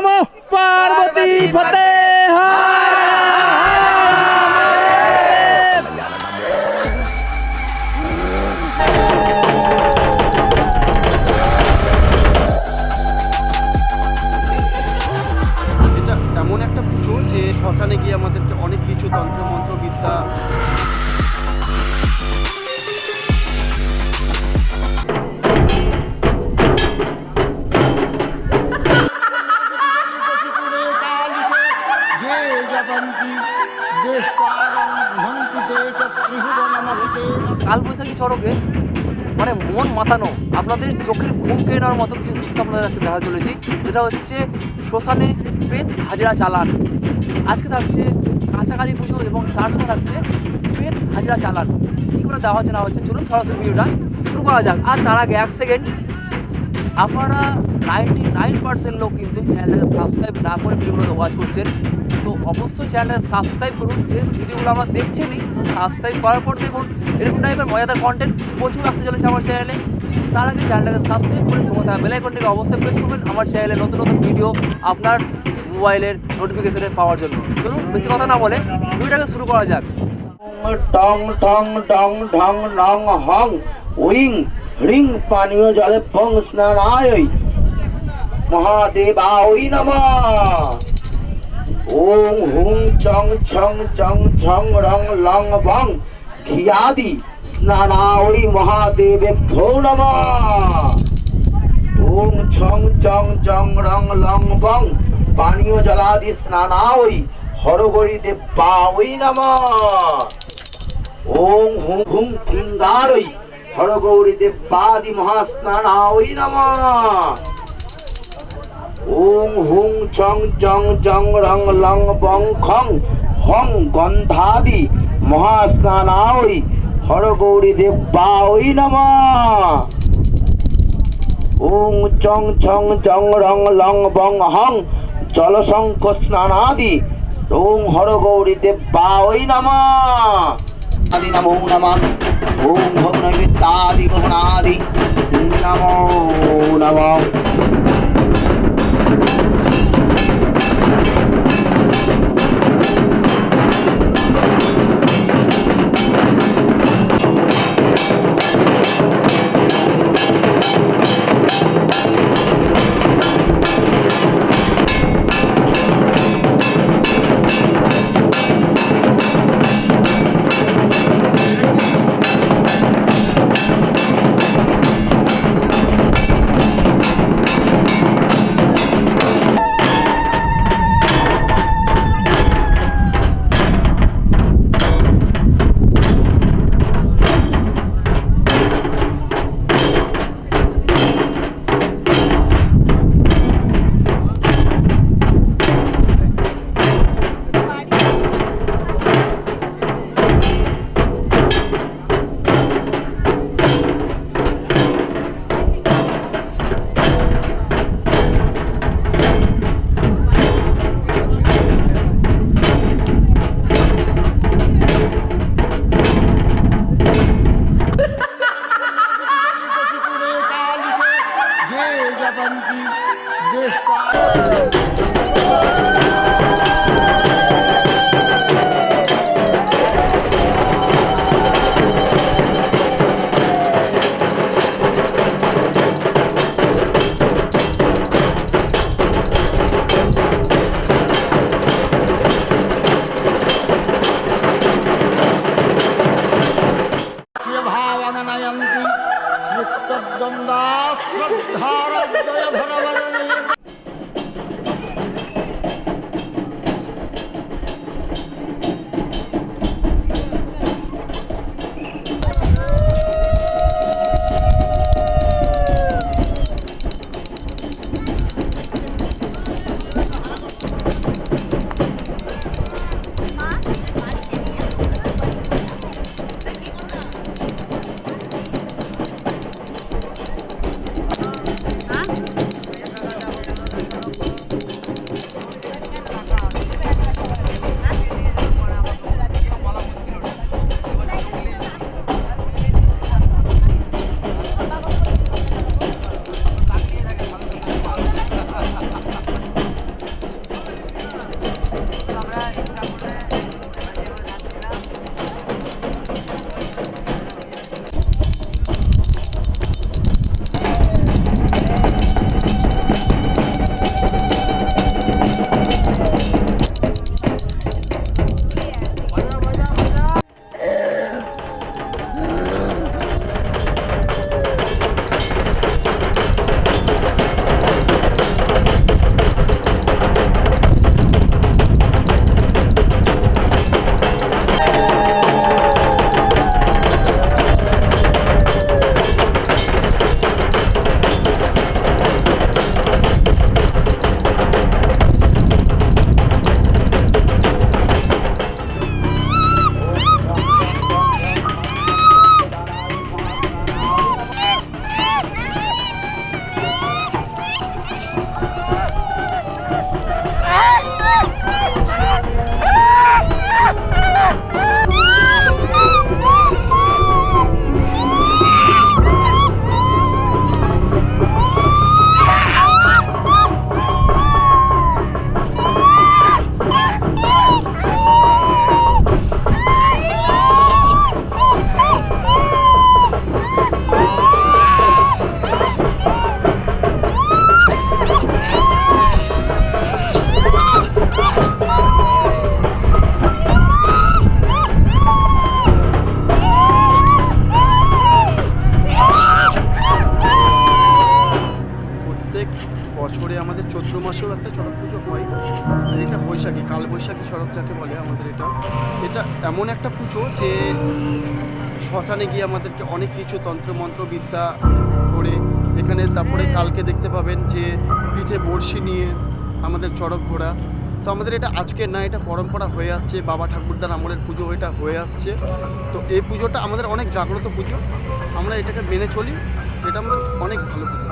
নমো পার্বতী ফতে এটা এমন একটা পুজো যে শ্মশানে গিয়ে আমাদেরকে অনেক কিছু তন্ত্র মন্ত্র বিদ্যা চড়কে মানে মন মাতানো, আপনাদের চোখের ঘুম কেড়ে নেওয়ার মতো কিছু দৃশ্য আপনাদের আজকে দেখা চলেছি। যেটা হচ্ছে শ্মশানে পেট হাজিরা চালান। আজকে থাকছে কাঁচাকালি পুজো এবং তার সঙ্গে থাকছে পেট হাজিরা চালান। কী করে দেওয়া হচ্ছে না হচ্ছে, চলুন সরাসরি ভিডিওটা শুরু করা যাক। আর তার আগে এক সেকেন্ড আপনারা নাইনটি নাইন পার্সেন্ট লোক কিন্তু চ্যানেলটাকে সাবস্ক্রাইব না করে ভিডিওগুলো ওয়াচ করছেন। তো অবশ্যই চ্যানেলটাকে সাবস্ক্রাইব করুন। যেহেতু ভিডিওগুলো আমরা দেখছেনই, তো সাবস্ক্রাইব করার পর দেখুন, এরকম টাইপের মজাদার কন্টেন্ট প্রচুর আসতে চলেছে আমার চ্যানেলে তার আগে চ্যানেলটাকে সাবস্ক্রাইব করে সময় থাকা বেলাইকনটিকে অবশ্যই প্রেস করবেন। আমার চ্যানেলে নতুন নতুন ভিডিও আপনার মোবাইলের নোটিফিকেশানে পাওয়ার জন্য। চলুন, বেশি কথা না বলে ভিডিওটাকে শুরু করা যাক। টং টং টং ঢং নং হং, উইং। হ্রিং পানীয় জলে ফং স্নানায় মহাদেবায় নমঃ। ওং হুং চং ছং চং ছং রং লং বং। ঘিয়াদি স্নানায় মহাদেবে ভো নমঃ। ওং ছং চং চং রং লং বং। পানীয় জলাদি স্নানায় হরগরি দেবায় নমঃ। ওং হুং হুং ফিঙ্গারই হরগৌরী দেবাদি মহাস্নানায় নমঃ। ওং হুং ছং চং চং রং লং বং খং হং গন্ধাদি মহাস্নানায় হরগৌরী দেবায় নমঃ। ওং চং ছং চং রং লং বং হং জলশঙ্খ স্নানাদি ওং হরগৌরী দেবায় নমঃ। আদি নমো নমঃ ওং ভগ্নবিত্তাদি গহনাদি নমো নমঃ toda la এটা এমন একটা পুজো যে শ্মশানে গিয়ে আমাদেরকে অনেক কিছু তন্ত্রমন্ত্র বিদ্যা করে এখানে তারপরে কালকে দেখতে পাবেন যে পিঠে বড়শি নিয়ে আমাদের চড়ক ঘোরা তো আমাদের এটা আজকের না, এটা পরম্পরা হয়ে আসছে, বাবা ঠাকুরদার আমলের পুজো এটা হয়ে আসছে। তো এই পুজোটা আমাদের অনেক জাগ্রত পুজো। আমরা এটাকে মেনে চলি, এটা আমাদের অনেক ভালো পুজো।